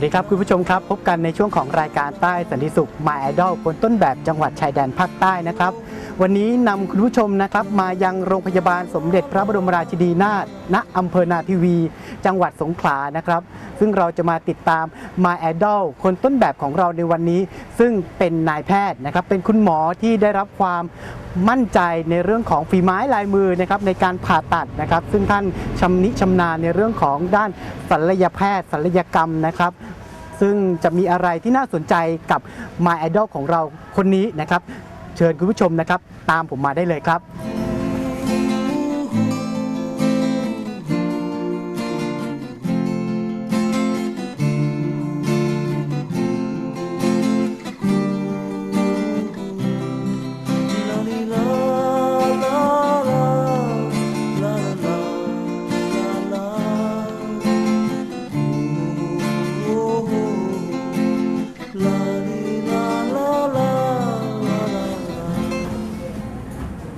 วัสดีครับคุณผู้ชมครับ พบกันในช่วงของรายการใต้สันติสุข My Idol คนต้นแบบจังหวัดชายแดนภาคใต้นะครับ วันนี้นำคุณผู้ชมนะครับ มายังโรงพยาบาลสมเด็จพระบรมราชินีนาถณอำเภอนาทิวี จังหวัดสงขลานะครับ ซึ่งเราจะมาติดตาม My Idol คนต้นแบบของเราในวันนี้ ซึ่งเป็นนายแพทย์นะครับ เป็นคุณหมอที่ได้รับความมั่นใจในเรื่องของฝีไม้ลายมือนะครับในการผ่าตัดนะครับ ซึ่งท่านชำนิชำนาญในเรื่องของด้านศัลยแพทย์ศัลยกรรมนะครับ ซึ่งจะมีอะไรที่น่าสนใจกับ My Idol ของเราคนนี้นะครับ เชิญคุณผู้ชมนะครับ ตามผมมาได้เลยครับ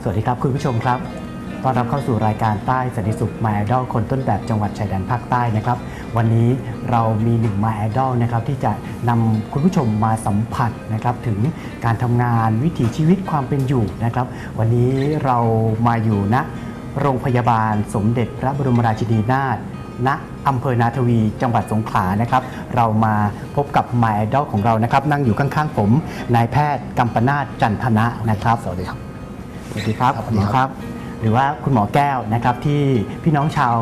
สวัสดีครับ คุณผู้ชมครับต้อนรับเข้าสู่รายการใต้สันติสุข My Idol คนต้นแบบจังหวัดชายแดนภาคใต้นะครับ วันนี้เรามีหนึ่ง My Idol นะครับที่จะนำคุณผู้ชมมาสัมผัสนะครับถึงการทำงานวิถีชีวิตความเป็นอยู่นะครับ วันนี้เรามาอยู่ณโรงพยาบาลสมเด็จพระบรมราชินีนาถณอำเภอนาทวี จังหวัดสงขลานะครับ เรามาพบกับ My Idol ของเรานะครับ นั่งอยู่ข้างๆผมนายแพทย์กัมปนาทจันทนะนะครับ สวัสดีครับ สวัสดีครับครับคุณหมอครับ หรือว่าคุณหมอแก้วนะครับที่พี่น้องชาว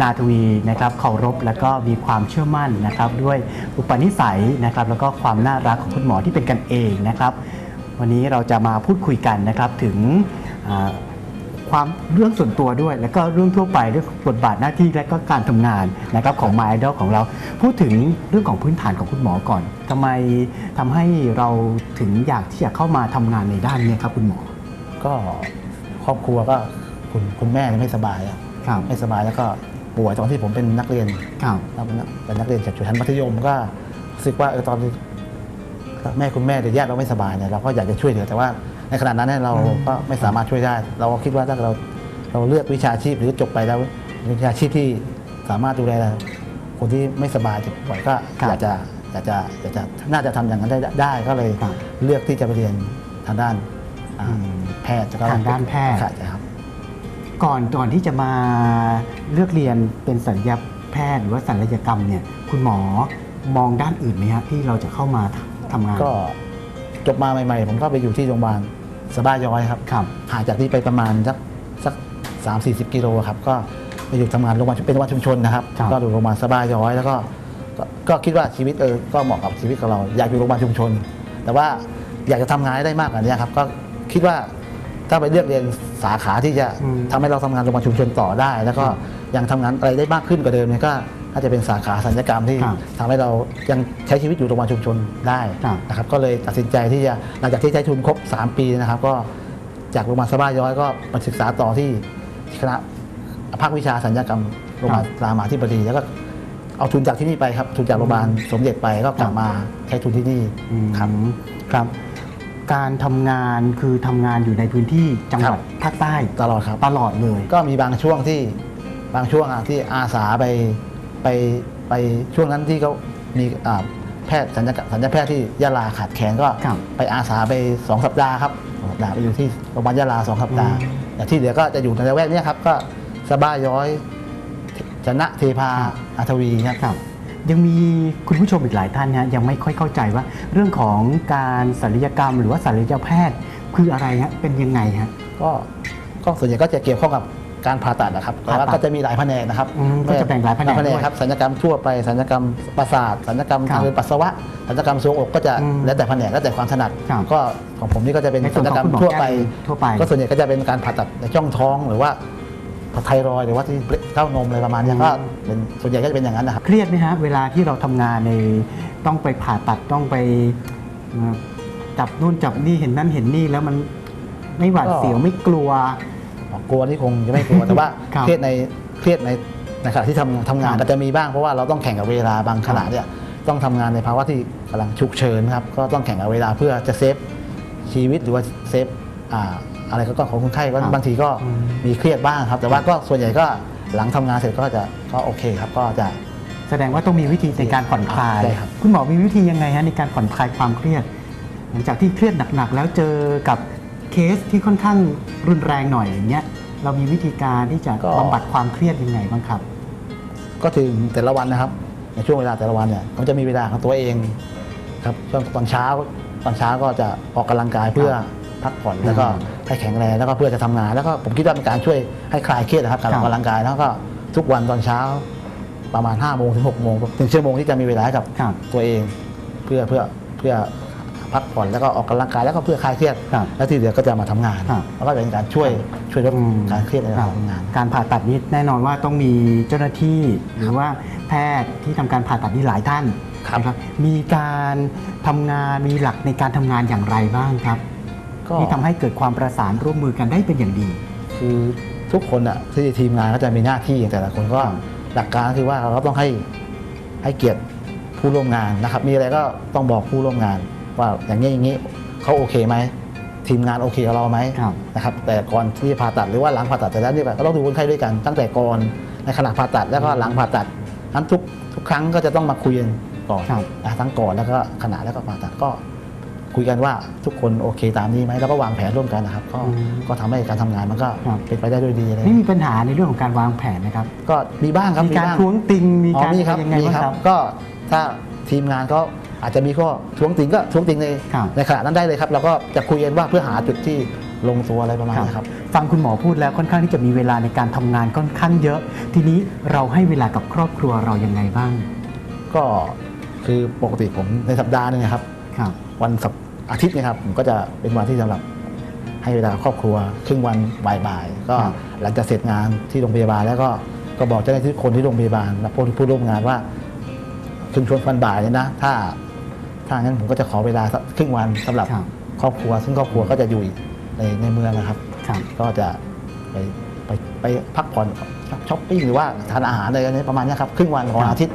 นาทวีนะครับเคารพแล้วก็มีความเชื่อมั่นนะครับ ด้วยอุปนิสัยนะครับ แล้วก็ความน่ารักของคุณหมอที่เป็นกันเองนะครับ วันนี้เราจะมาพูดคุยกันนะครับถึงอ่าความเรื่องส่วนตัวด้วย แล้วก็เรื่องทั่วไปเรื่องบทบาทหน้าที่และก็การทำงานนะครับของ My Idol ของเรา พูดถึงเรื่องของพื้นฐานของคุณหมอก่อนทำไมทำให้เราถึงอยากที่จะเข้ามาทำงานในด้านนี้ครับคุณหมอ ก็ครอบครัวก็คุณคุณแม่ไม่สบายอะครับไม่สบายแล้วก็ป่วยตอนที่ผมเป็นนักเรียนครับเป็นนักเป็นนักเรียนจากชั้นมัธยมก็รู้สึกว่าเออตอนที่แม่คุณแม่หรือญาติเราไม่สบายเนี่ยเราก็อยากจะช่วยเหลือแต่ว่าในขณะนั้นเนี่ยเราอืมก็ไม่สามารถช่วยได้ เราก็คิดว่าถ้าเราเราเลือกวิชาชีพหรือจบไปแล้ววิชาชีพที่สามารถดูแลคนที่ไม่สบายเจ็บป่วยก็อยากจะอยากจะอยากจะน่าจะทำอย่างนั้นได้ได้ก็เลยครับเลือกที่จะไปเรียนทางด้านอ่าอืม แพทย์แล้วก็ทางด้านแพทย์ ใช่ครับ ก่อนก่อนที่จะมาเลือกเรียนเป็นสัญญาแพทย์หรือว่าศัลยกรรมเนี่ยคุณหมอมองด้านอื่นไหมฮะที่เราจะเข้ามาทำงานก็จบมาใหม่ ๆ ผมก็ไปอยู่ที่โรงพยาบาลสบาย้อยครับครับห่างจากที่ไปประมาณสักสักสามสี่สิบกิโลครับก็ไปอยู่ทำงานโรงพยาบาลเป็นโรงพยาบาลชุมชนนะครับครับก็อยู่โรงพยาบาลสบาย้อยแล้วก็ก็ก็คิดว่าชีวิตเออก็เหมาะกับชีวิตของเราอยากอยู่โรงพยาบาลชุมชน แต่ว่าอยากจะทำงานให้ได้มากกว่านี้ครับ ก็คิดว่า ถ้าไปเลือกเรียนสาขาที่จะอืมทำให้เราทำงานโรงพยาบาลชุมชนต่อได้ แล้วก็ยังทำงานอะไรได้มากขึ้นกว่าเดิมเนี่ยก็น่าจะเป็นสาขาสัญญกรรมที่ครับทำให้เรายังใช้ชีวิตอยู่โรงพยาบาลชุมชนได้ครับนะครับก็เลยตัดสินใจที่จะหลังจากที่ใช้ทุนครบ 3 ปีนะครับ ก็จากโรงพยาบาลสบาย้อยก็มาศึกษาต่อที่คณะภาควิชาสัญญกรรมโรงพยาบาลรามาธิบดีแล้วก็เอาทุนจากที่นี่ไปครับทุนจากโรงพยาบาลสมเด็จไปก็กลับมาใช้ทุนที่นี่อืมครับครับ การทำงานคือทำงานอยู่ในพื้นที่จังหวัดภาคใต้ตลอดครับ ตลอดเลย ก็มีบางช่วงที่บางช่วงอะที่อาสาไปไปไปช่วงนั้นที่เขามีอ่าแพทย์สัญญกสัญญาแพทย์ที่ยะลาขาดแคลนก็ครับไปอาสาไปสองสัปดาห์ครับสองสัปดาห์ไปอยู่ที่โรงพยาบาลยะลาสองสัปดาห์อืมแต่ที่เหลือก็จะอยู่ในละแวกเนี้ยครับก็สบายย้อยชนะเทพาอาทวีครับ ครับ ยังมีคุณผู้ชมอีกหลายท่านนะยังไม่ค่อยเข้าใจว่าเรื่องของการศัลยกรรม หรือว่าศัลยแพทย์ คืออะไรฮะเป็นยังไงฮะ ก็ก็ส่วนใหญ่ก็จะเกี่ยวข้องกับการผ่าตัดนะครับแต่ว่าผ่าตัดก็จะมีหลายแผนกนะครับอืมก็จะแบ่งหลายแผนกด้วยครับสัญญกรรมทั่วไปสัญญกรรมประสาทสัญญกรรมครัทาบงเดินปัสสาวะสัญญกรรมทรวงอกก็จะอืมแล้วแต่แผนกแล้วแต่ความถนัดครับ ก็ของผมนี่ก็จะเป็นในส่สัวนญญของกรรมคุณหมอทั่วไปแก้วทั่วไป ก็ส่วนใหญ่ก็จะเป็นการผ่าตัดในช่องท้องหรือว่า ไทรอยด์หรือว่าที่เต้านมอะไรประมาณเนี้ยก็เป็นส่วนใหญ่ก็จะเป็นอย่างนั้นนะครับ เครียดไหมฮะเวลาที่เราทำงานในต้องไปผ่าตัดต้องไปเอ่อจับนู่นจับนี่เห็นนั่นเห็นนี่แล้วมันไม่หวาดก็เสียวไม่กลัว กลัวนี่คงจะไม่กลัว แต่ว่าครับเครียดในเครียดในในขณะที่ทำทำงานครับก็จะมีบ้างเพราะว่าเราต้องแข่งกับเวลาบางขณะเนี่ยต้องทำงานในภาวะที่กำลังฉุกเฉินครับก็ต้องแข่งกับเวลาเพื่อจะเซฟชีวิตหรือว่าเซฟอ่า อะไรก็ของคนไข้ก็ครับบางทีก็อืมมีเครียดบ้างครับ แต่ว่าก็ส่วนใหญ่ก็หลังทำงานเสร็จก็จะก็โอเคครับก็จะแสดงว่าต้องมีวิธีในการผ่อนคลายใช่ครับคุณหมอมีวิธียังไงฮะในการผ่อนคลายความเครียด หลังจากที่เครียดหนักๆ แล้วเจอกับเคสที่ค่อนข้างรุนแรงหน่อยอย่างเงี้ย เรามีวิธีการที่จะบำบัดความเครียดยังไงบ้างครับ ก็ถึงแต่ละวันนะครับ ในช่วงเวลาแต่ละวันเนี่ยก็จะมีเวลาของตัวเองครับช่วงตอนเช้าตอนเช้าก็จะออกกำลังกายเพื่อพักผ่อนแล้วก็อืม ให้แข็งแรงแล้วก็เพื่อจะทำงาน แล้วก็ผมคิดว่าเป็นการช่วยให้คลายเครียดนะครับการออกกำลังกายแล้วก็ทุกวันตอนเช้า ประมาณ5้าโมงถึง6กโมงถึงชั่วโมงที่จะมีเวลาให้กับครับตัวเองเพื่อเพื่อเพื่อพักผ่อนแล้วก็ออกกำลังกายแล้วก็เพื่อคลายเครียดครับแล้วที่เหลือก็จะมาทำงานครับแล้วก็เป็นการช่วยช่วยลดอืมการเครียดในคการัรบทำงาน การผ่าตัดนี้แน่นอนว่าต้องมีเจ้าหน้าที่ หรือว่าแพทย์ที่ทำการผ่าตัดนี่หลายท่านครับนะครับมีการทำงานมีหลักในการทำงานอย่างไรบ้างครับ ก็ที่ทำให้เกิดความประสานร่วมมือกันได้เป็นอย่างดี คือทุกคนอะที่ทีมงานก็จะมีหน้าที่อย่างแต่ละคนก็หลักการก็คือว่าเราก็ต้องให้ให้เกียรติผู้ร่วมงานนะครับ มีอะไรก็ต้องบอกผู้ร่วมงาน ว่าอย่างนี้อย่างนี้เขาโอเคไหมทีมงานโอเคกับเราไหมครับ นะครับแต่ก่อนที่จะผ่าตัดหรือว่าหลังผ่าตัดแต่แล้วนี่ก็ต้องดูคนไข้ด้วยกัน ตั้งแต่ก่อนในขณะผ่าตัดแล้วก็หลังผ่าตัดนั้นทุกทุกครั้งก็จะต้องมาคุยกันก่อนครับ นะทั้งก่อนแล้วก็ขณะแล้วก็ผ่าตัดก็ คุยกันว่าทุกคนโอเคตามนี้ไหมแล้วก็วางแผนร่วมกันนะครับ ก็อืมก็ทำให้การทำงานมันก็ครับ เป็นไปได้ด้วยดีเลยไม่มีปัญหาในเรื่องของการวางแผนนะครับ ก็มีบ้างครับมีการบ้ง ท้วงติงมีอ๋อการมีครับยังไงมีบ้างคครัรับ บ ก็ถ้าทีมงานก็อาจจะมีข้อท้วงติงก็ท้วงติงในครับ ในขณะนั้นได้เลยครับ เราก็จะคุยกันว่าเพื่อหาจุดที่ลงตัวอะไรประมาณนี้ครับ ฟังคุณหมอพูดแล้วค่อนข้างที่จะมีเวลาในการทำงานค่อนข้างเยอะ ทีนี้เราให้เวลากับครอบครัวเรายังไงบ้างก็คือปกติผมในสัปดาห์หนึงนะครับ ครับ วันเสาร์ อาทิตย์เนะครับผมก็จะเป็นวันที่สำหรับให้เวลาครอบครัว ครึ่งวันบ่ายๆก็ครับหลังจากเสร็จงานที่โรงพยาบาลแล้วก็ก็บอกเจ้าหน้าที่ทุกคนที่โรงพยาบาลและผู้ที่ผู้ร่วมงานว่าครึ่งช่วงวันบ่ายเนี่ยนะ ถ้าถ้างั้นผมก็จะขอเวลาสักครึ่งวันสำหรับครับครอบครัว ซึ่งครอบครัวก็จะอยู่ในในเมืองนะครับครับ ก็จะไปไปไปพักผ่อนช้อปปิ้งหรือว่าทานอาหารอะไรกันนี้ประมาณเนี้ยครับครึ่งวันของวันอาทิตย์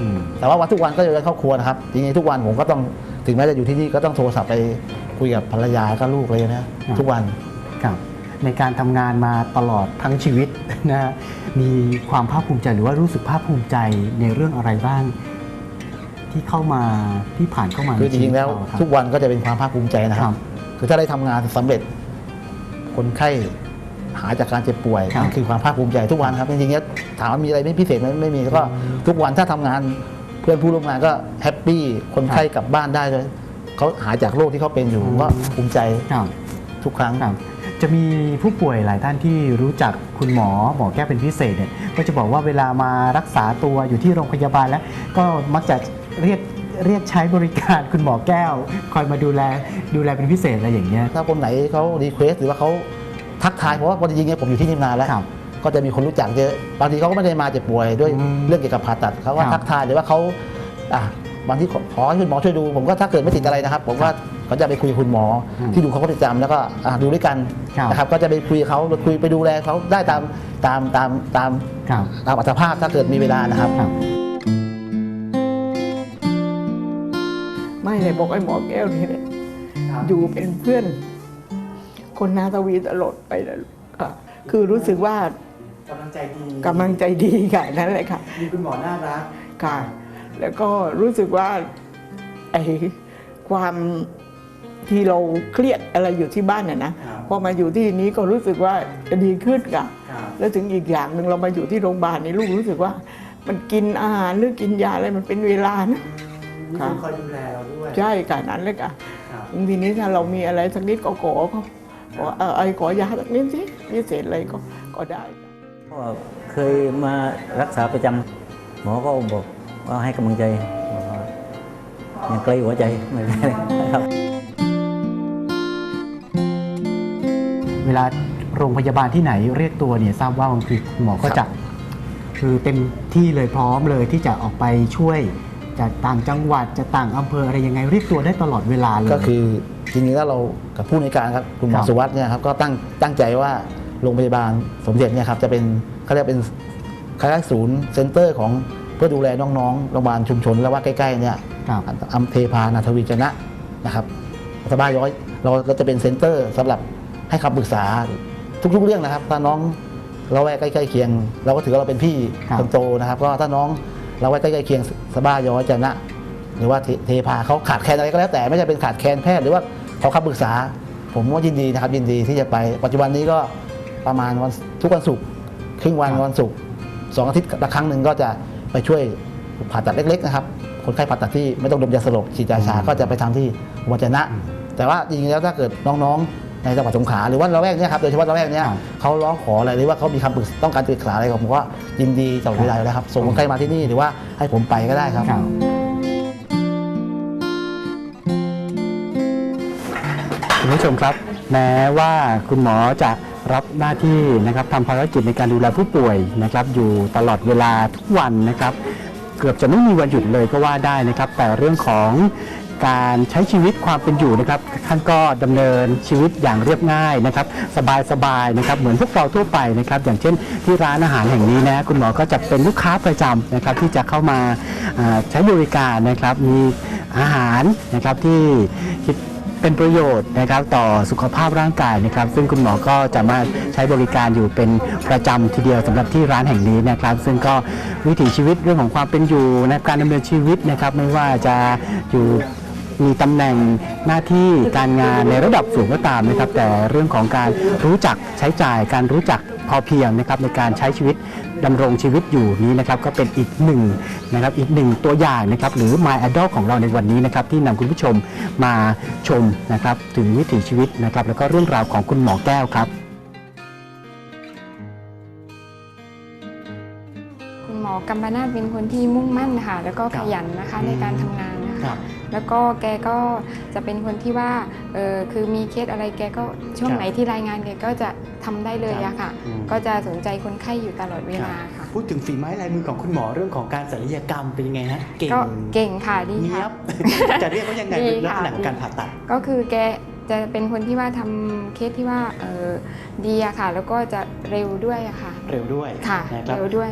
อืมแต่ว่าวันทุกวันก็อยู่ในครอบครัวนะครับจริงๆทุกวันผมก็ต้อง ถึงแม้จะอยู่ที่นี่ก็ต้องโทรศัพท์ไปคุยกับภรรยาแล้วก็ลูกเลยนะทุกวันครับในการทำงานมาตลอดทั้งชีวิตนะฮะมีความภาคภูมิใจหรือว่ารู้สึกภาคภูมิใจในเรื่องอะไรบ้าง ที่เข้ามาที่ผ่านเข้ามาคือจริงๆแล้วในชีตเาครับทุกวันก็จะเป็นความภาคภูมิใจนะคครัรับบคือถ้าได้ทำงานสำเร็จ คนไข้หายจากการเจ็บป่วยครับนั่นคือความภาคภูมิใจทุกวันครับจริงๆแล้วถามว่ามีอะไรไม่พิเศษไหมไม่มีแล้วก็ทุกวันถ้าทำงานเพื่อนผู้ร่วมงานก็แฮปปี้คนไข้กลับบ้านได้เลยเขาหายจากโรคที่เขาเป็นอยู่ก็ภูมิใจครับทุกครั้งครับจะมีผู้ป่วยหลายท่านที่รู้จักคุณหมอหมอแก้วเป็นพิเศษเนี่ยก็จะบอกว่าเวลามารักษาตัวอยู่ที่โรงพยาบาลแล้ว ก็มักจะเรียกเรียกใช้บริการคุณหมอแก้ว คอยมาดูแลดูแลเป็นพิเศษอะไรอย่างเงี้ยถ้าคนไหนเขารีเควสหรือว่าเขาทักทายเพราะว่าจริงๆเนี่ยผมอยู่ที่นี่นานแล้วครับ ก็จะมีคนรู้จักเยอะ บางทีเขาก็ไม่ได้มาเจ็บป่วยด้วยอืมเรื่องเกี่ยวกับผ่าตัดเขาก็ครับทักทายหรือว่าเขาอะบางที่ขอขอให้คุณหมอช่วยดู ผมก็ถ้าเกิดไม่ติดอะไรนะครับ ผมว่าเขาจะไปคุยกับคุณหมออมที่ดูเขาก็ประจำแล้วก็อะดูด้วยกันครับนะครับก็จะไปคุยกับเขาคุยไปดูแลเขาได้ตามตามตามตามครับตามอัตภาพถ้าเกิดมีเวลานะครับครับไม่เลยบอกไอ้หมอแก้วนี่เนี่ยอยู่เป็นเพื่อน คนนาทวีตลอดไปเลยค่ะคือรู้สึกว่า กำลังใจดีกำลังใจดีค่ะนั่นแหละค่ะ มีคุณหมอน่ารักค่ะ แล้วก็รู้สึกว่าไอ้ความที่เราเครียดอะไรอยู่ที่บ้านน่ะนะครับพอมาอยู่ที่นี้ก็รู้สึกว่าจะดีขึ้นค่ะครับแล้วถึงอีกอย่างหนึ่งเรามาอยู่ที่โรงพยาบาลนี่ลูกรู้สึกว่า มันกินอาหารหรือกินยาอะไรมันเป็นเวลานะมีครัคบนคอยดูแลเราด้วยใช่ค่ะนั้นเลยค่ะครับทีนี้ถ้าเรามีอะไรสักนิดก็ขอก็ขอเออไอ้ขอยาสักนิดสิพิเศษอะไรก็ก็ได้ ก็เคยมารักษาประจำหมอก็บอกว่าให้กำลังใจบอกว่ายังไกลหัวใจไม่เป็นไรครับ เวลาโรงพยาบาลที่ไหนเรียกตัวเนี่ยทราบว่าบางทีคุณหมอก็ครับจะคือเต็มที่เลยพร้อมเลยที่จะออกไปช่วยจากต่างจังหวัดจะต่างอำเภออะไรยังไงเรียกตัวได้ตลอดเวลาเลย ก็คือจริงๆแล้วเรากับผู้ในวยการครับคุณหมคอรับสุวัสด์เนี่ยครับก็ตั้งตั้งใจว่า โรงพยาบาลสมเด็จเนี่ยครับจะเป็นเขาเรียกเป็นคล้ายๆศูนย์เซ็นเตอร์ของเพื่อดูแลน้องๆโรงพยาบาลชุมชน และว่าใกล้ๆเนี่ยครับอัมเทพานาทวีจนะนะครับสบายย้อยเราเราจะเป็นเซ็นเตอร์สำหรับให้คำปรึกษาทุกๆเรื่องนะครับ ถ้าน้องเราแวกใกล้ๆเคียง เราก็ถือว่าเราเป็นพี่ครับ คนโตนะครับก็ถ้าน้องเราไว้ใกล้ๆเคียงสบ้าย้อยจะนะ หรือว่าเทเทพาเขาขาดแคลนอะไรก็แล้วแต่ไม่ใช่เป็นขาดแคลนแพทย์หรือว่าเขาคำปรึกษา ผมว่ายินดีนะครับยินดีที่จะไป ปัจจุบันนี้ก็ ประมาณวันทุกวันศุกร์ครึ่งวันครับวันศุกร์สองอาทิตย์ละครั้งหนึ่งก็จะไปช่วยผ่าตัดเล็ก ๆ นะครับ คนไข้ผ่าตัดที่ไม่ต้องดมยาสลบฉีดยาชาก็จะไปทำที่วัจนะ แต่ว่าจริงๆแล้วถ้าเกิดน้องๆ ในจังหวัดสงขลาหรือว่าเราแวกเนี้ยครับโดยเฉพาะเราแวกเนี้ยครับเขาร้องขออะไรหรือว่าเขามีคำปรึกษาต้องการปรึกษาอะไรผมก็ยินดีตลอดเวลาอยู่แล้วครับส่งคนไข้มาที่นี่หรือว่าให้ผมไปก็ได้ครับคุณผู้ชมครับ แม้ว่าคุณหมอจะ รับหน้าที่นะครับทำภารกิจในการดูแลผู้ป่วยนะครับ อยู่ตลอดเวลาทุกวันนะครับ เกือบจะไม่มีวันหยุดเลยก็ว่าได้นะครับ แต่เรื่องของการใช้ชีวิตความเป็นอยู่นะครับท่านก็ดำเนินชีวิตอย่างเรียบง่ายนะครับ สบายๆนะครับ เหมือนพวกเราทั่วไปนะครับ อย่างเช่นที่ร้านอาหารแห่งนี้นะคุณหมอก็จะเป็นลูกค้าประจำนะครับ ที่จะเข้ามาใช้บริการนะครับ มีอาหารนะครับที่ เป็นประโยชน์นะครับต่อสุขภาพร่างกายนะครับ ซึ่งคุณหมอก็จะมาใช้บริการอยู่เป็นประจำทีเดียวสำหรับที่ร้านแห่งนี้นะครับ ซึ่งก็วิถีชีวิตเรื่องของความเป็นอยู่นะการดำเนินชีวิตนะครับ ไม่ว่าจะอยู่มีตำแหน่งหน้าที่การงานในระดับสูงก็ตามนะครับ แต่เรื่องของการรู้จักใช้จ่ายการรู้จัก พอเพียงนะครับในการใช้ชีวิตดำรงชีวิตอยู่นี้นะครับก็เป็นอีกหนึ่งนะครับอีกหนึ่งตัวอย่างนะครับหรือ My Idol ของเราในวันนี้นะครับที่นำคุณผู้ชมมาชมนะครับถึงวิถีชีวิตนะครับแล้วก็เรื่องราวของคุณหมอแก้วครับคุณหมอกัมปนาทเป็นคนที่มุ่งมั่นค่ะแล้วก็ครัขบยันนะคะอืมในการทำงานนะครัคะบ แล้วก็แกก็จะเป็นคนที่ว่าเออคือมีเคสอะไรแกก็ช่วงครับไหนที่รายงานแกก็จะทำได้เลยอะค่ะอืมก็จะสนใจคนไข้อยู่ตลอดเวลาค่ะ พูดถึงฝีไม้ลายมือของคุณหมอเรื่องของการศัลยกรรมเป็นยังไงฮะเก่งก็เก่งค่ะดีเนี้ยค่ะบจะเรียกว่ายังไงดีลักษณะค่ะของการผ่าตัด ก็คือแกจะเป็นคนที่ว่าทำเคสที่ว่าเออดีอะค่ะ แล้วก็จะเร็วด้วยอะค่ะ เร็วด้วยค่ะนะครับเร็วด้วย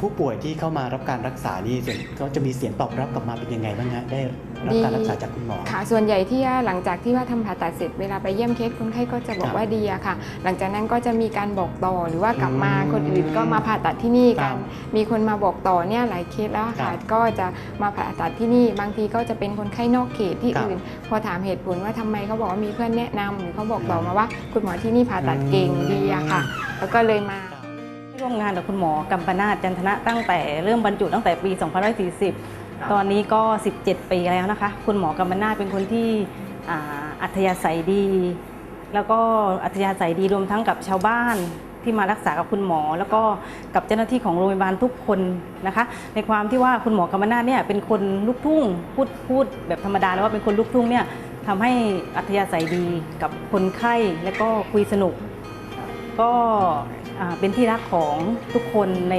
ผู้ป่วยที่เข้ามารับการรักษานี่ส่วนเขาจะมีเสียงตอบรับกลับมาเป็นยังไงบ้างฮะได้รับการดีรักษาจากคุณหมอ ค่ะ ส่วนใหญ่ที่ว่าหลังจากที่ว่าทำผ่าตัดเสร็จเวลาไปเยี่ยมเคสคนไข้ก็จะบอครักบว่าดีอะค่ะ หลังจากนั้นก็จะมีการบอกต่อหรือว่ากลับมาอืมคนอื่นก็มาผ่าตัดที่นี่ครักันบมีคนมาบอกต่อเนี่ยหลายเคสแล้วครัค่ะบก็จะมาผ่าตัดที่นี่ บางทีก็จะเป็นคนไข้นอกเขตที่ครับอื่น พอถามเหตุผลว่าทำไมเขาบอกว่ามีเพื่อนแนะนำหรือเขาบอกต่อมาว่า คุณหมอที่นี่ผ่าตัดเก่งดีอะค่ะ แล้วก็เลยมา ร่วมงานกับคุณหมอกัมปนาทจันทนะตั้งแต่เริ่มบรรจุตั้งแต่ปี 2540 ตอนนี้ก็ 17 ปีแล้วนะคะ คุณหมอกัมปนาทเป็นคนที่อ่าอัธยาศัยดี แล้วก็อัธยาศัยดีรวมทั้งกับชาวบ้านที่มารักษากับคุณหมอ แล้วก็กับเจ้าหน้าที่ของโรงพยาบาลทุกคนนะคะ ในความที่ว่าคุณหมอกัมปนาทเนี่ยเป็นคนลูกทุ่งพูดพูดแบบธรรมดาแล้วว่าเป็นคนลูกทุ่งเนี่ยทำให้อัธยาศัยดีกับคนไข้และก็คุยสนุก ก็อ่า เป็นที่รักของทุกคนใน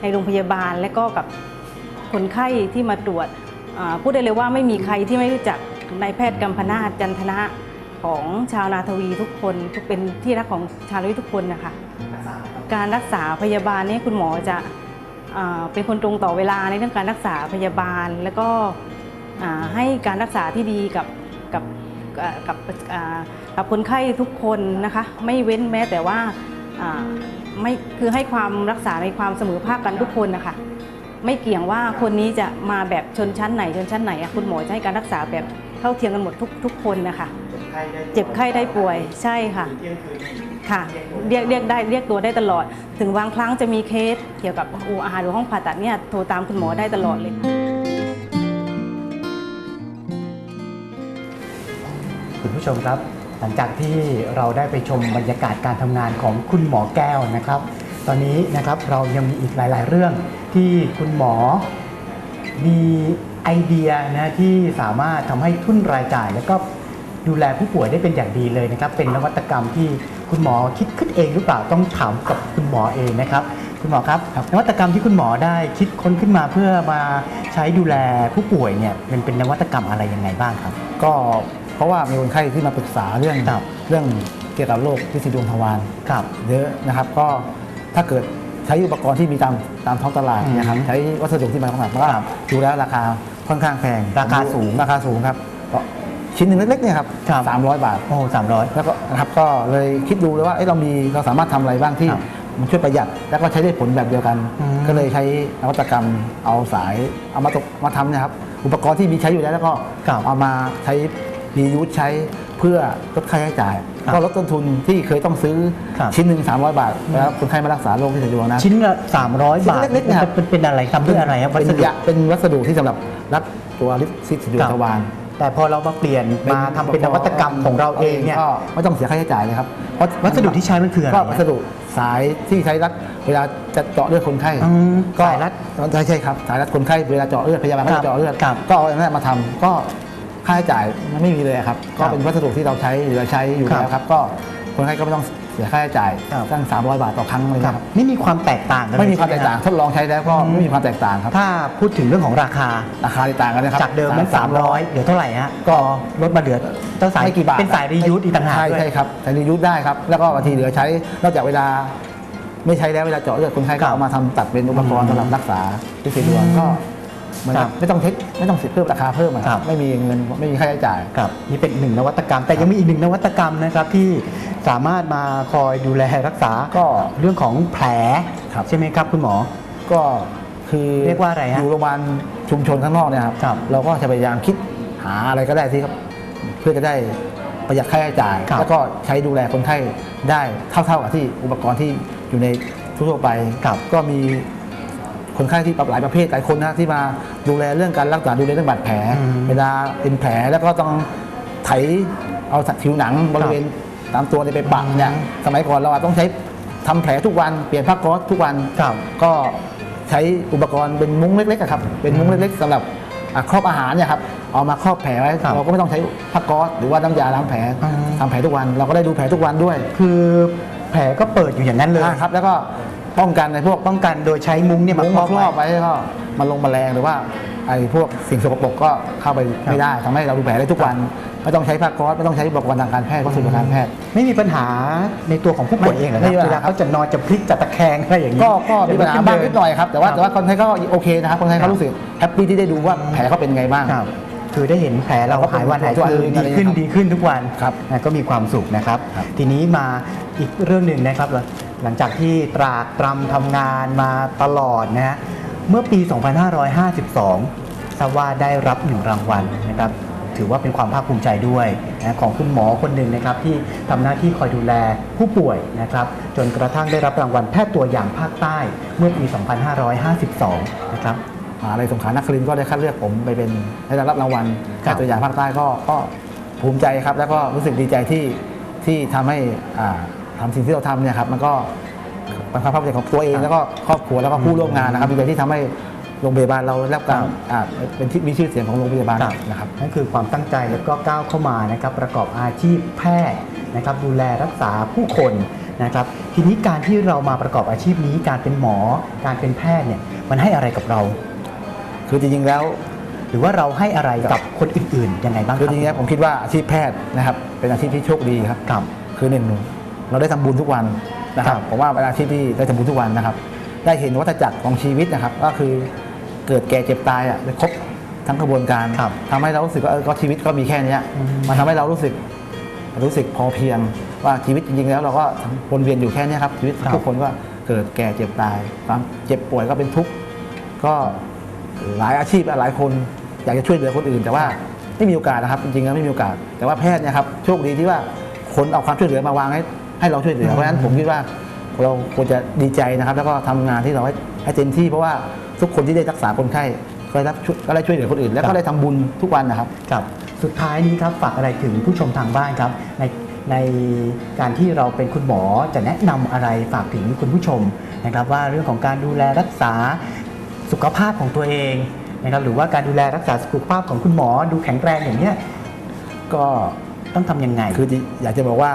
ในโรงพยาบาล และก็กับคนไข้ที่มาตรวจพูดได้เลยว่าไม่มีใครที่ไม่รู้จักนายแพทย์กัมพนาจันทนะของชาวนาทวีทุกคนทุกเป็นที่รักของชาวนาทวีทุกคนนะคะการรักษาพยาบาลนี่คุณหมอจะเป็นคนตรงต่อเวลาในเรื่องการรักษาพยาบาล แล้วก็ให้การรักษาที่ดีกับกับกับกับคนไข้ทุกคนนะคะ ไม่เว้นแม้แต่ว่า ไม่คือให้ความรักษาในความเสมอภาคกันทุกคนนะคะไม่เกี่ยงว่าคนนี้จะมาแบบชนชั้นไหนชนชั้นไหนอะคุณหมอจะให้การรักษาแบบเท่าเทียมกันหมดทุกทุกคนนะคะเจ็บไข้ได้ป่วยใช่ค่ะค่ะเรียกเรียกได้เรียกตัวได้ตลอด ถึงบางครั้งจะมีเคสเกี่ยวกับอูอาหารหรือห้องผ่าตัดเนี่ยโทรตามคุณหมอได้ตลอดเลยค่ะคุณผู้ชมครับ หลังจากที่เราได้ไปชมบรรยากาศการทำงานของคุณหมอแก้วนะครับ ตอนนี้นะครับเรายังมีอีกหลาย ๆ เรื่องที่คุณหมอมีไอเดียนะที่สามารถทำให้ทุนรายจ่าย แล้วก็ดูแลผู้ป่วยได้เป็นอย่างดีเลยนะครับ เป็นนวัตกรรมที่คุณหมอคิดขึ้นเองหรือเปล่าต้องถามกับคุณหมอเองนะครับ คุณหมอครับนวัตกรรมที่คุณหมอได้คิดค้นขึ้นมาเพื่อมาใช้ดูแลผู้ป่วยเนี่ยมันเป็นนวัตกรรมอะไรยังไงบ้างครับ ก็ ราะว่ามีคนไข้ที่มาปรึกษาเรื่องครับ เรื่องเกี่ยวกับโรคที่สีดวงทวารครับ เยอะนะครับ ก็ถ้าเกิดใช้อุปกรณ์ที่มีตามตามท้องตลาดอืมนะครับใช้วัสดุที่มาท้องตลาดมันก็ดูแล้วราคาค่อนข้างแพงราคาสูง ราคาสูงครับก็ชิ้นหนึ่งเล็กๆเนี่ยครับครับ สามร้อยบาท โอ้สามร้อย แล้วก็นะครับก็เลยคิดดูเลยว่าเอ้เรามีเราสามารถทำอะไรบ้างที่ครับมันช่วยประหยัดแล้วก็ใช้ได้ผลแบบเดียวกัน อืมก็เลยใช้นวัตกรรมเอาสายเอามาตกมาทำเนะครับ อุปกรณ์ที่มีใช้อยู่แล้วแล้วก็ครับเอามาใช้ รียูสใช้เพื่อลดค่าใช้จ่ายครับก็ลดต้นทุนที่เคยต้องซื้อครับชิ้นหนึ่ง300 บาทแล้วคนไข้มารักษาโรคที่สะดวกนะชิ้นละ300 บาทชิ้นเล็กๆนะครับเป็นเป็นอะไรทำด้วยอะไรครับวัเป็นสดุยาเป็นวัสดุที่สำหรับรัดตัวลิปซิสะดวกทวารแต่พอเรามาเปลี่ยนมาทำเป็นนวัตกรรมของเราเองเนี่ยก็ไม่ต้องเสียค่าใช้จ่ายเลยครับเพราะวัสดุที่ใช้มันคืออะไรก็วัสดุสายที่ใช้รัดเวลาจะเจาะเลือดคนไข้อืมก็สายรัดใช่ใช่ครับสายรัดคนไข้เวลาเจาะเลือดพยาบาลครัก็บจะเจาะเลือดครับก็เอาอันนั้นมาทำก็ ค่าใช้จ่ายมันไม่มีเลยครับครัก็บเป็นวัสดุที่เราใช้หรือเราใช้อยู่ครับแล้วครับ ก็คนไข้ก็ไม่ต้องเสียค่าใช้จ่ายครับตั้ง 300 บาทต่อครั้งเลยคครัรับบไม่มีความแตกต่างกันเลยไม่มีความแตกใช่หต่างทดลองใช้แล้วก็ไม่มีความแตกต่างครับถ้าพูดถึงเรื่องของราคาราคาต่างกันนะครับจากเดิมนั้น300เหลือเท่าไหร่ฮะก็ลดมาเหลือเจ้าสายไม่กี่บาทเป็นสายรียูสอีกต่างหากใช่ด้วยใช่ครับสายรียูสได้ครับแล้วก็บางทีเหลือใช้นอกจากเวลาไม่ใช้แล้วเวลาเจาะเลือดคนไข้ครัก็บเอามาทำตัดเป็นอุปกรอืณ์มสำหรับรักษาที่สะดวกอืมก็เหมือนครักับบไม่ต้องเทค ไม่ต้องเสียเพิ่มราคาเพิ่มอะครับไม่มีเงินไม่มีค่าใช้จ่าย ครับนี่เป็นหนึ่งนวัตกรรม แต่ยังมีอีกหนึ่งนวัตกรรมนะครับที่สามารถมาคอยดูแลรักษาก็เรื่องของแผลครับ ใช่ไหมครับ คุณหมอ ก็คือเรียกว่าอะไรฮะอยู่โรงพยาบาลชุมชนข้างนอกเนี่ยครับครับเราก็จะพยายามคิดหาอะไรก็ได้ที่ครับเพื่อจะได้ประหยัดค่าใช้จ่าย ครับ แล้วก็ใช้ดูแลคนไข้ได้เท่าๆกับที่อุปกรณ์ที่อยู่ในทั่วๆไปครับก็มี คนไข้ที่หลายประเภทหลายคนนะที่มาดูแลเรื่องการรักษาดูแลเรื่องบาดแผลอืมเวลาเป็นแผลแล้วก็ต้องไถเอาผิวหนังบริเวณตามตัวเนี่ยไปปักเนี่ยอืมสมัยก่อนเราอาจต้องใช้ทำแผลทุกวันเปลี่ยนผ้าก๊อซทุกวันครับก็ใช้อุปกรณ์เป็นมุ้งเล็กๆอะครับเป็นมุ้งเล็กๆสำหรับอะครอบอาหารเนี่ยครับเอามาครอบแผลไว้ครับเราก็ไม่ต้องใช้ผ้าก๊อซหรือว่าน้ำยาล้างแผลอืมทำแผลทุกวัน เราก็ได้ดูแผลทุกวันด้วย คือแผลก็เปิดอยู่อย่างนั้นเลยนะครับ แล้วก็ ป้องกันในพวกป้องกันโดยใช้มุ้งเนี่ยมามุ้งครมาอบครอบไว้ไว้ก็มาลงแมลงหรือว่าไอ้พวกสิ่งสกปรกก็เข้าไปไม่ได้ทำให้เราดูแผลได้ทุกวันไม่ต้องใช้ผ้าก๊อซไม่ต้องใช้อุปกรณ์ทางการแพทย์วัสดุทางการแพทย์ ไม่มีปัญหาในตัวของผู้ป่วยเองเหรอคไม่รับมีปัญหา เวลาเขาจะนอนจะพลิกจะตะแคงอะไรอย่างนี้ก็ก็มีปัญหาบ้างนิดหน่อยครับแต่ว่าครับแต่ว่าคนไข้ก็โอเคนะครับคนไข้ครัเขาบรู้สึกแฮปปี้ที่ได้ดูว่าแผลเขาเป็นไงบ้าง ครับคือได้เห็นแผลเราเราก็หายวันหายทุกวันคืนอะไรดีอย่างเงี้ยขึ้นครับดีขึ้นทุกวันครับนะก็มีความสุขนะครับ ครับ ทีนี้มาอีกเรื่องหนึ่งนะครับ หลังจากที่ตรากตรำทำงานมาตลอดนะฮะเมื่อปี 2552ทราบว่าได้รับหนึ่งรางวัลนะครับ ถือว่าเป็นความภาคภูมิใจด้วยนะของคุณหมอคนหนึ่งนะครับ ที่ทำหน้าที่คอยดูแลผู้ป่วยนะครับ จนกระทั่งได้รับรางวัลแพทย์ตัวอย่างภาคใต้เมื่อปี 2552 นะครับมหาลัยสงขลานครินทร์ก็ได้คัดเลือกผมไปเป็นให้ได้รับรางวัลครักาบรตัวอย่างภาคใต้ก็ก็ภูมิใจครับ แล้วก็รู้สึกดีใจที่ที่ทำให้ อ่าทำสิ่งที่เราทำเนี่ยครับมันก็เป็นความภาคภูมิใจของตัวเองแล้วก็ครอบครัวแล้วก็ผู้ร่วมงานนะครับดีใจที่ทำให้โรงพยาบาลเราได้รับการอ่าเป็นที่มีชื่อเสียงของโรงพยาบาลครับนะครับนั่นคือความตั้งใจแล้วก็ก้าวเข้ามานะครับประกอบอาชีพแพทย์นะครับดูแลรักษาผู้คนนะครับทีนี้การที่เรามาประกอบอาชีพนี้การเป็นหมอ การเป็นแพทย์เนี่ยมันให้อะไรกับเรา คือจริงๆแล้ว หรือว่าเราให้อะไรกับคนอื่นๆยังไงบ้างคคือรับจริงๆแล้วผมคิดว่าอาชีพแพทย์นะครับเป็นอาชีพที่โชคดีครับครับคือหนึ่ง เราได้ทำบุญทุกวันนะครัครับบผมว่าเป็นอาชีพที่ได้ทำบุญทุกวันนะครับ ได้เห็นวัฏจักรของชีวิตนะครับ ก็คือเกิดแก่เจ็บตายอะได้ครบทั้งกระบวนการครับทำให้เรารู้สึกว่าเออก็ชีวิตก็มีแค่เนี้ยอืมมันทำให้เรารู้สึกรู้สึกพอเพียงว่าชีวิตจริงๆแล้วเราก็วนเวียนอยู่แค่เนี้ยครับชีวิตทุกคนก็เกิดแก่เจ็บตายความเจ็บป่วยก็เป็นทุกข์ก็หลายอาชีพหลายคนอยากจะช่วยเหลือคนอื่น แต่ว่าไม่มีโอกาสนะครับ จริงๆแล้วไม่มีโอกาส แต่ว่าแพทย์เนี่ยครับโชคดีที่ว่าคนเอาความช่วยเหลือมาวางให้ ให้เราช่วยเหลือเพราะฉะนั้นผมคิดว่าเราควรจะดีใจนะครับ แล้วก็ทำงานที่เราให้ให้เต็มที่เพราะว่าทุกคนที่ได้รักษาคนไข้ก็ได้รับช่วยก็ได้ช่วยเหลือคนอื่น แล้วครัก็บได้ทำบุญทุกวันนะครับครับสุดท้ายนี้ครับฝากอะไรถึงผู้ชมทางบ้านครับ ในในการที่เราเป็นคุณหมอจะแนะนำอะไรฝากถึงคุณผู้ชมนะครับ ว่าเรื่องของการดูแลรักษาสุขภาพของตัวเองนะครับหรือว่าการดูแลรักษาสุขภาพของคุณหมอดูแข็งแรงอย่างเนี้ยก็ต้องทำยังไงคืออยากจะบอกว่า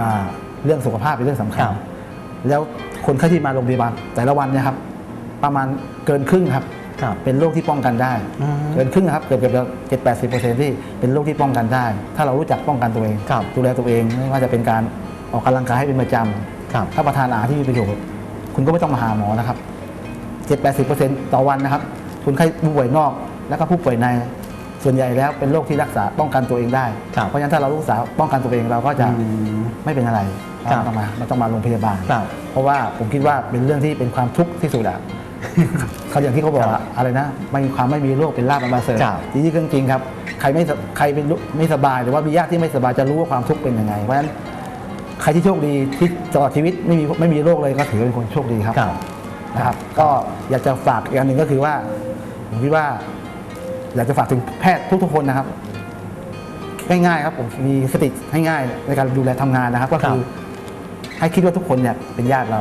อ่า เรื่องสุขภาพเป็นเรื่องสำคัญครับแล้วคนไข้ที่มาโรงพยาบาลแต่ละวันเนี่ยครับ ประมาณเกินครึ่งครับครับเป็นโรคที่ป้องกันได้อืมเกินครึ่งนะครับเกือบเกือบเจ็ดแปดสิบเปอร์เซ็นที่เป็นโรคที่ป้องกันได้ ถ้าเรารู้จักป้องกันตัวเองครับดูแลตัวเองไม่ว่าจะเป็นการออกกำลังกายให้เป็นประจำครับถ้าประทานอาหารที่มีประโยชน์ คุณก็ไม่ต้องมาหาหมอนะครับเจ็ดแปดสิบเปอร์เซ็นต์ต่อวันนะครับคุณไข้ผู้ป่วยนอก แล้วก็ผู้ป่วยในส่วนใหญ่แล้วเป็นโรคที่รักษาป้องกันตัวเองได้ครับเพราะฉะนั้นถ้าเรารักษาป้องกันตัวเองเราก็จะอืมไม่เป็นอะไร ครับไม่ต้องมาไม่ต้องมาโรงพยาบาล ครับเพราะว่าผมคิดว่าเป็นเรื่องที่เป็นความทุกข์ที่สุดอะเขาอย่างที่เขาบอกอะอะไรนะไม่มีความไม่มีโรคเป็นลาบอันประเสริฐครับ จริงๆเรื่องจริงครับใครไม่สใครเป็นลุไม่สบายหรือว่ามีญาติที่ไม่สบายจะรู้ว่าความทุกข์เป็นยังไงเพราะฉะนั้นใครที่โชคดีที่ตลอดชีวิตไม่มีไม่มีโรคเลยก็ถือเป็นคนโชคดีครับ ครับ นะครับก็อยากจะฝากอีกอันหนึ่งก็คือว่าผมคิดว่า อยากจะฝากถึงแพทย์ทุกๆคนนะครับ ง่ายๆครับผมมีสติให้ง่ายในการดูแลทำงานนะครับ ก็คือ ให้คิดว่าทุกคนเนี่ยเป็นญาติเรา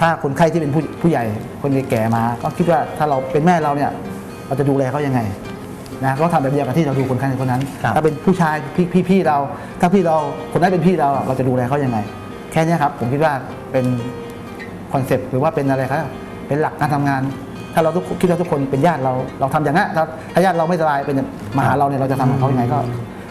ถ้าคนไข้ที่เป็นผู้ผู้ใหญ่คนแก่ๆมา ก็คิดว่าถ้าเราเป็นแม่เราเนี่ยเราจะดูแลเขายังไงนะก็ทำแบบเดียวกับที่เราดูคนไข้คนนั้นครับถ้าเป็นผู้ชายพี่พี่พี่เรา ถ้าพี่เราคนนั้นเป็นพี่เราเราจะดูแลเขายังไง แค่เนี้ยครับผมคิดว่าเป็นคอนเซ็ปต์หรือว่าเป็นอะไรครับเป็นหลักการทำงาน ถ้าเราทุกคิดว่าทุกคนเป็นญาติเราเราทำอย่างนั้นถ้าถ้าญาติเราไม่สบายเป็นมาหาเราเนี่ยเราจะทำกับเขายังไงก็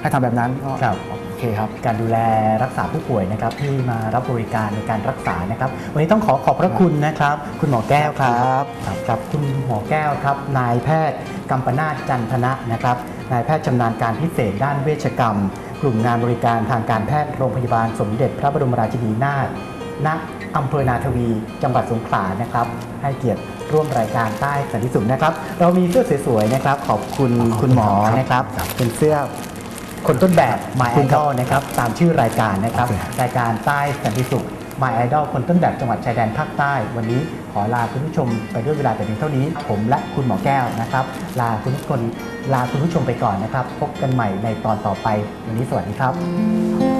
ให้ทำแบบนั้นก็ครับโอ เคครับ การดูแลรักษาผู้ป่วยนะครับที่มารับบริการในการรักษานะครับ วันนี้ต้องขอขอบพระคุณนะครับ คุณหมอแก้วครับครับครับคุณหมอแก้วครับ นายแพทย์กัมปนาทจันทนะนะครับ นายแพทย์ชำนาญการพิเศษด้านเวชกรรม กลุ่มงานบริการทางการแพทย์โรงพยาบาลสมเด็จพระบรมราชินีนาถณอำเภอนาทวี จังหวัดสงขลานะครับ ให้เกียรติร่วมรายการใต้สันติสุขนะครับ เรามีเสื้อสวยๆนะครับ ขอบคุณคุณหมอนะครับ เป็นเสื้อ คนต้นแบบ My Idol นะครับตามชื่อรายการนะครับ โอเครายการใต้สันติสุข My Idol คนต้นแบบจังหวัดชายแดนภาคใต้ วันนี้ขอลาคุณผู้ชมไปด้วยเวลาแต่เพียงเท่านี้ ผมและคุณหมอแก้วนะครับ ลาคุณผู้ชมลาคุณผู้ชมไปก่อนนะครับ พบกันใหม่ในตอนต่อไป วันนี้สวัสดีครับ